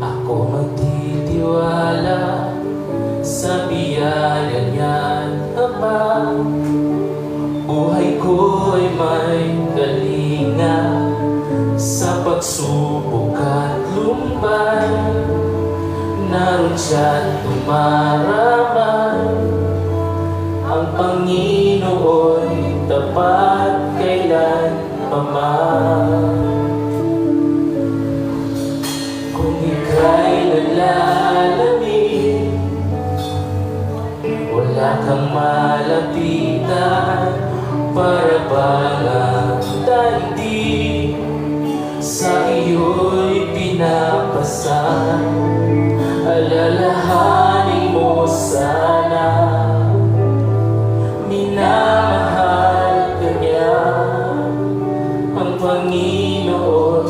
Ako magtitiwala sa biyaya niyan, Ama. Buhay ko ay may kalinga sa pagsubok at lumbay. Naroon siya tumarap. Kang malapitan Para bang ang daigdig Sa iyo'y pinapasan. Alalahanin mo sana Minamahal ka niya. Ang Panginoon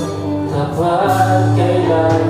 Kapag kailan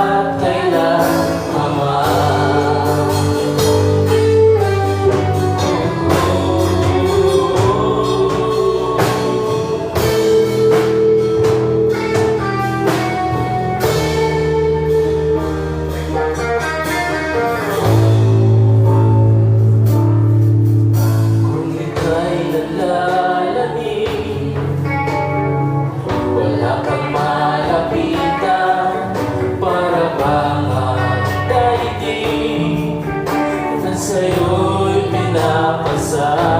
사